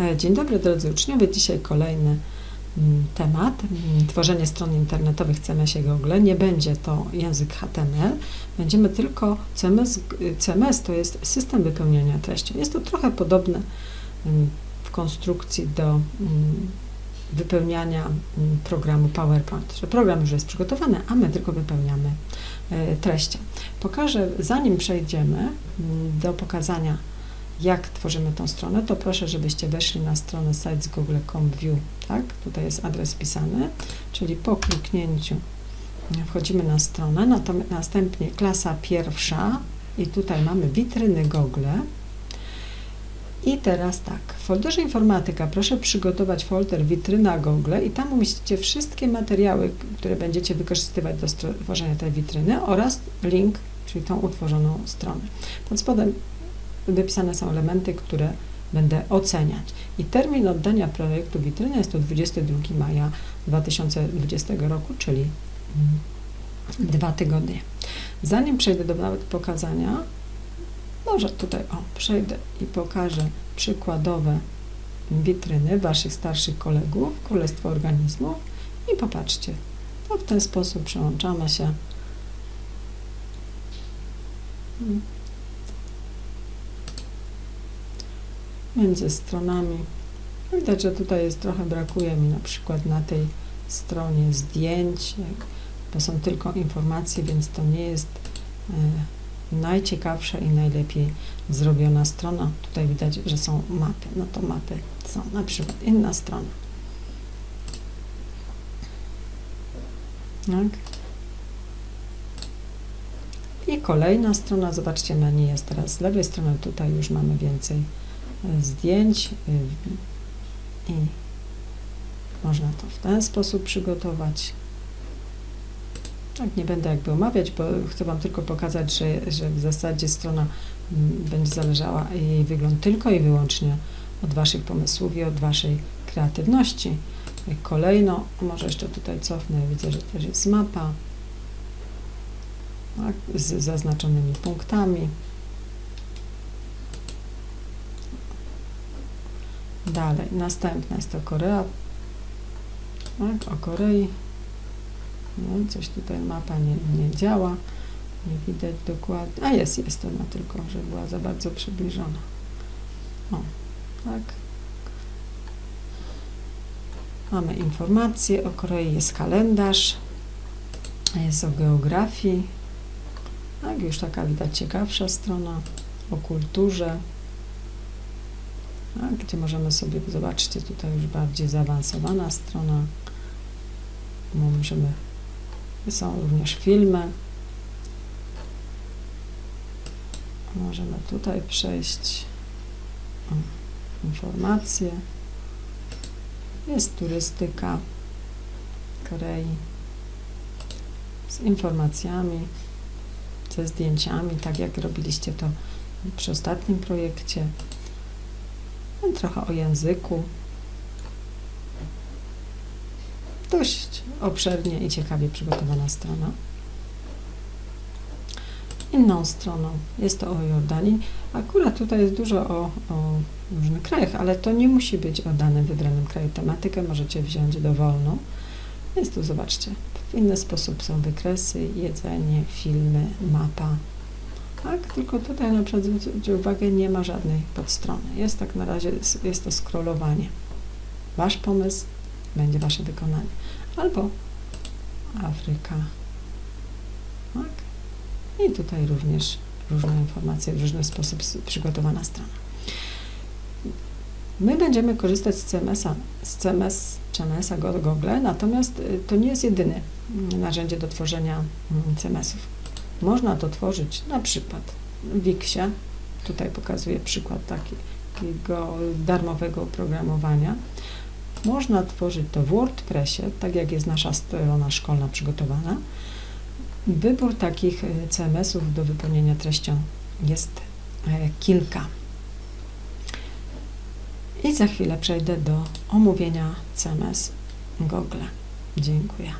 E, Dzień dobry drodzy uczniowie. Dzisiaj kolejny mm, temat. mm, Tworzenie stron internetowych w CMS-ie Google. Nie będzie to język HTML. Będziemy tylko CMS. CMS to jest system wypełniania treści. Jest to trochę podobne mm, w konstrukcji do wypełniania programu PowerPoint, że program już jest przygotowany, a my tylko wypełniamy e, treścią. Pokażę, zanim przejdziemy do pokazania jak tworzymy tą stronę, to proszę, żebyście weszli na stronę sites.google.com view, tak? Tutaj jest adres wpisany, czyli po kliknięciu wchodzimy na stronę, natomiast następnie klasa pierwsza i tutaj mamy witryny Google. I teraz tak, w folderze informatyka proszę przygotować folder witryna Google i tam umieścicie wszystkie materiały, które będziecie wykorzystywać do stworzenia tej witryny oraz link, czyli tą utworzoną stronę. Pod spodem wypisane są elementy, które będę oceniać. I termin oddania projektu witryny jest to 22 maja 2020 roku, czyli mm, dwa tygodnie. Zanim przejdę do nawet pokazania, może tutaj o, przejdę i pokażę przykładowe witryny Waszych starszych kolegów, Królestwo Organizmów i popatrzcie, to w ten sposób przełączamy się między stronami. Widać, że tutaj jest trochę brakuje mi na przykład na tej stronie zdjęć, bo są tylko informacje, więc to nie jest e, najciekawsza i najlepiej zrobiona strona. Tutaj widać, że są mapy. No to mapy są na przykład inna strona. Tak. I kolejna strona, zobaczcie, menu jest teraz z lewej strony, tutaj już mamy więcej zdjęć y, i można to w ten sposób przygotować. Tak, nie będę jakby omawiać, bo chcę Wam tylko pokazać, że, że w zasadzie strona mm, będzie zależała jej wygląd tylko i wyłącznie od Waszych pomysłów i od Waszej kreatywności. Kolejno, może jeszcze tutaj cofnę, widzę, że też jest mapa tak, z zaznaczonymi punktami. Dalej, następna jest to Korea. Tak, o Korei. No, coś tutaj mapa nie, nie działa. Nie widać dokładnie. A jest, jest ona tylko, że była za bardzo przybliżona. O, tak. Mamy informacje o Korei, jest kalendarz, jest o geografii. Tak, już taka widać ciekawsza strona o kulturze tak, gdzie możemy sobie, zobaczcie, tutaj już bardziej zaawansowana strona. Możemy, są również filmy. Możemy tutaj przejść. O, informacje. Jest turystyka Korei z informacjami, ze zdjęciami, tak jak robiliście to przy ostatnim projekcie. No, trochę o języku. Dość obszernie i ciekawie przygotowana strona. Inną stroną jest to o Jordanii. Akurat tutaj jest dużo o, o różnych krajach, ale to nie musi być o danym wybranym kraju. Tematykę możecie wziąć dowolną. Jest tu, zobaczcie, w inny sposób są wykresy, jedzenie, filmy, mapa. Tak, tylko tutaj na przykład zwróćcie uwagę, nie ma żadnej podstrony. Jest tak na razie, jest to scrollowanie. Wasz pomysł będzie Wasze wykonanie. Albo Afryka. Tak? I tutaj również różne informacje, w różny sposób przygotowana strona. My będziemy korzystać z CMS-a, z CMS, CMS-a Google, natomiast y, to nie jest jedyne narzędzie do tworzenia mm, CMS-ów. Można to tworzyć na przykład w Wixie. Tutaj pokazuję przykład takiego darmowego oprogramowania. Można tworzyć to w WordPressie, tak jak jest nasza strona szkolna przygotowana. Wybór takich y, CMS-ów do wypełnienia treścią jest e, kilka. I za chwilę przejdę do omówienia CMS Google. Dziękuję.